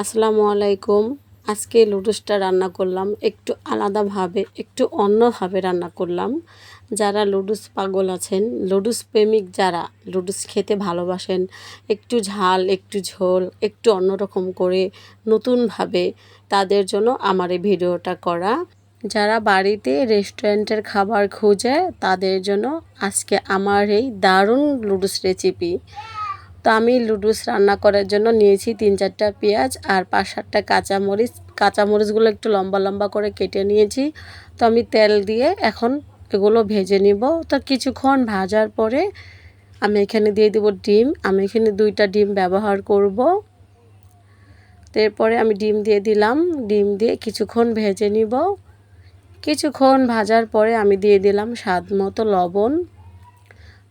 আসসালামু আলাইকুম। আজকে লুডুসটা রান্না করলাম। একটু আলাদাভাবে, একটু অন্যভাবে রান্না করলাম। যারা লুডুস পাগল আছেন, লুডুস প্রেমিক যারা, লুডুস খেতে ভালোবাসেন, একটু ঝাল, একটু ঝোল, একটু অন্যরকম করে নতুনভাবে তাদের জন্য আমার এই ভিডিওটা করা। যারা বাড়িতে রেস্টুরেন্টের খাবার খুঁজে, তাদের জন্য আজকে আমার এই দারুণ লুডুস রেসিপি। তো আমি লুডুস রান্না করার জন্য নিয়েছি তিন চারটা পেঁয়াজ আর পাঁচ সাতটা কাঁচামরিচ। কাঁচামরিচগুলো একটু লম্বা লম্বা করে কেটে নিয়েছি। তো আমি তেল দিয়ে এখন এগুলো ভেজে নিব। তো কিছুক্ষণ ভাজার পরে আমি এখানে দিয়ে দেব ডিম। আমি এখানে দুইটা ডিম ব্যবহার করব। এরপরে আমি ডিম দিয়ে দিলাম। ডিম দিয়ে কিছুক্ষণ ভেজে নিব। কিছুক্ষণ ভাজার পরে আমি দিয়ে দিলাম স্বাদ মতো লবণ।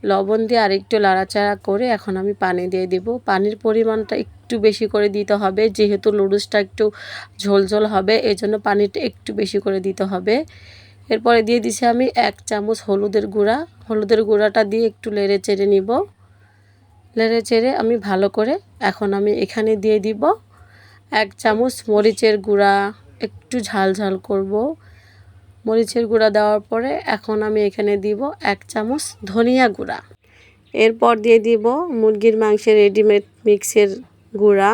লবণ দিয়ে আরেকটু লাড়াচাড়া করে এখন আমি পানি দিয়ে দেব। পানির পরিমাণটা একটু বেশি করে দিতে হবে, যেহেতু লুডুসটা একটু ঝোলঝোল হবে এই জন্য পানিটা একটু বেশি করে দিতে হবে। এরপরে দিয়ে দিছি আমি এক চামচ হলুদের গুঁড়া। হলুদের গুঁড়াটা দিয়ে একটু লেড়ে চেড়ে নিব। লেড়ে চেড়ে আমি ভালো করে এখন আমি এখানে দিয়ে দিব। এক চামচ মরিচের গুঁড়া, একটু ঝাল ঝাল করব। মরিচের গুঁড়া দেওয়ার পরে এখন আমি এখানে দিব এক চামচ ধনিয়া গুঁড়া। এরপর দিয়ে দিব মুরগির মাংসের রেডিমেড মিক্সের গুঁড়া।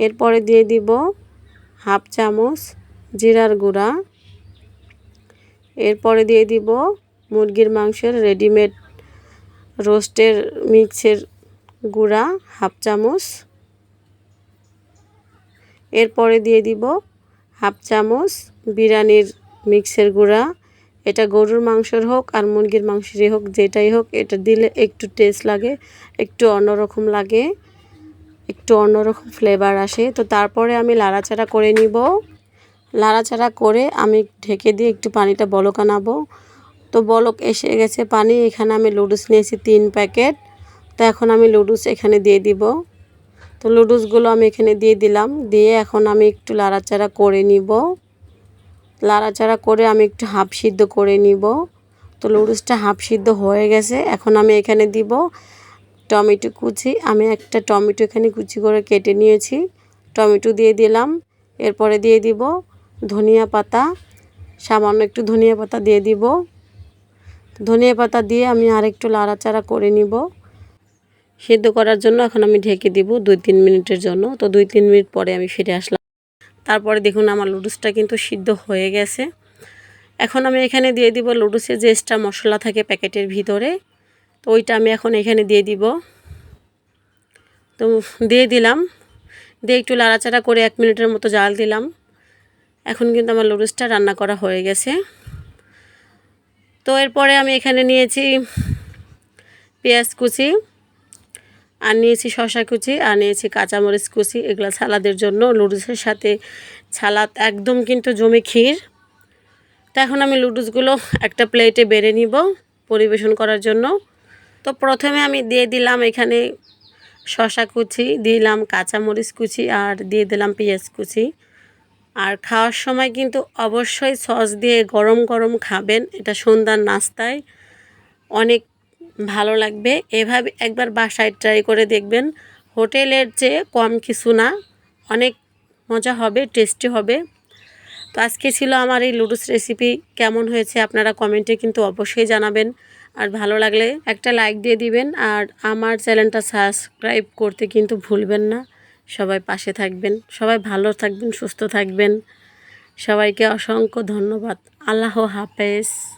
এরপরে দিয়ে দিব হাফ চামচ জিরার গুঁড়া। এরপরে দিয়ে দিব মুরগির মাংসের রেডিমেড রোস্টের মিক্সের গুঁড়া হাফ চামচ। এরপরে দিয়ে দিব হাফ চামচ বিরিয়ানির মিক্সের গুঁড়া। এটা গরুর মাংসের হোক আর মুরগির মাংসেরই হোক, যেটাই হোক, এটা দিলে একটু টেস্ট লাগে, একটু অন্যরকম লাগে, একটু অন্যরকম ফ্লেভার আসে। তো তারপরে আমি লাড়াচাড়া করে নিব। লাড়াচাড়া করে আমি ঢেকে দিয়ে একটু পানিটা বলক আনাবো। তো বলক এসে গেছে পানি, এখানে আমি লুডুস নিয়েছি তিন প্যাকেট। তো এখন আমি লুডুস এখানে দিয়ে দিব। তো লুডুসগুলো আমি এখানে দিয়ে দিলাম। দিয়ে এখন আমি একটু লাড়াচাড়া করে নিব। লাড়াচাড়া করে আমি একটু হাফ সিদ্ধ করে নিব। তো লুডুসটা হাফ সিদ্ধ হয়ে গেছে। এখন আমি এখানে দিব টমেটো কুচি। আমি একটা টমেটো এখানে কুচি করে কেটে নিয়েছি। টমেটো দিয়ে দিলাম। এরপরে দিয়ে দিব ধনিয়া পাতা। সামান্য একটু ধনিয়া পাতা দিয়ে দিব। ধনিয়া পাতা দিয়ে আমি আরেকটু লাড়াচাড়া করে নিব। সিদ্ধ করার জন্য এখন আমি ঢেকে দিব দুই তিন মিনিটের জন্য। তো দুই তিন মিনিট পরে আমি ফিরে আসলাম। তারপরে দেখুন আমার লুডুসটা কিন্তু সিদ্ধ হয়ে গেছে। এখন আমি এখানে দিয়ে দিব লুডুসের যে এক্সট্রা মশলা থাকে প্যাকেটের ভিতরে, তো ওইটা আমি এখন এখানে দিয়ে দিব। তো দিয়ে দিলাম। দিয়ে একটু লাড়াচাড়া করে এক মিনিটের মতো জাল দিলাম। এখন কিন্তু আমার লুডুসটা রান্না করা হয়ে গেছে। তো এরপরে আমি এখানে নিয়েছি পেঁয়াজ কুচি। আর নিয়েছি শশা কুচি, আর নিয়েছি কাঁচামরিচ কুচি, এগুলো সালাদের জন্য লুডুসের সাথে সালাদ, একদম কিন্তু জমে ক্ষীর। তো এখন আমি লুডুসগুলো একটা প্লেটে বেড়ে নিব পরিবেশন করার জন্য। তো প্রথমে আমি দিয়ে দিলাম এখানে শশা কুচি, দিলাম কাঁচামরিচ কুচি, আর দিয়ে দিলাম পেঁয়াজ কুচি। আর খাওয়ার সময় কিন্তু অবশ্যই সস দিয়ে গরম গরম খাবেন, এটা সন্ধ্যার নাস্তায়। অনেক ভালো লাগবে। এভাবে একবার বাসায় ট্রাই করে দেখবেন। হোটেলের চেয়ে কম কিছু না। অনেক মজা হবে টেস্টি হবে। তো আজকে ছিল আমার এই লুডুস রেসিপি কেমন হয়েছে আপনারা কমেন্টে কিন্তু অবশ্যই জানাবেন। আর ভালো লাগলে একটা লাইক দিয়ে দিবেন। আর আমার চ্যানেলটা সাবস্ক্রাইব করতে কিন্তু ভুলবেন না। সবাই পাশে থাকবেন। সবাই ভালো থাকবেন, সুস্থ থাকবেন। সবাইকে অসংখ্য ধন্যবাদ। আল্লাহ হাফেজ।